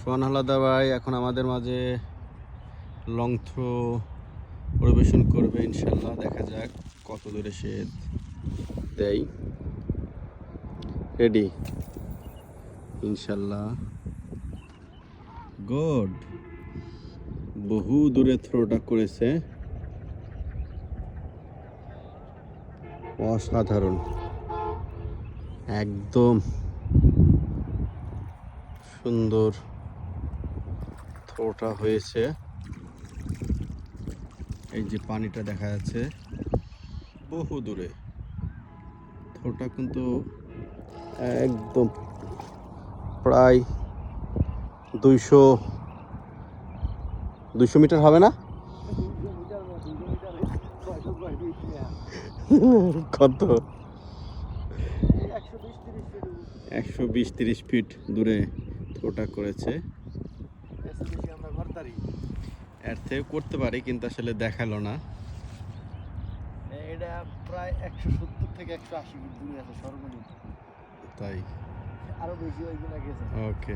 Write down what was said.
সোহান হালাদা ভাই, এখন আমাদের মাঝে লং থ্রো পরিবেশন করবে, ইনশাল্লাহ। দেখা যাক কত দূরে সে দেয়। রেডি ইনশাল্লাহ। গড বহু দূরে থ্রোটা করেছে। অসাধারণ। একদম সুন্দর। থ্রোটা হয়েছে। এই যে পানিটা দেখা যাচ্ছে, বহু দূরে। থ্রোটা কিন্তু একদম প্রায় দুইশো দুইশো মিটার হবে না? কত? একশো বিশ তিরিশ ফিট দূরে। থ্রোটা করেছে। এর থেকে করতে পারি কিন্তু আসলে দেখাল না। এটা প্রায় একশো সত্তর থেকে একশো আশি ফিট দূরে আছে সর্বনিম্ন। তাই? আরও বেশি ওই কিনা গেছে। ওকে।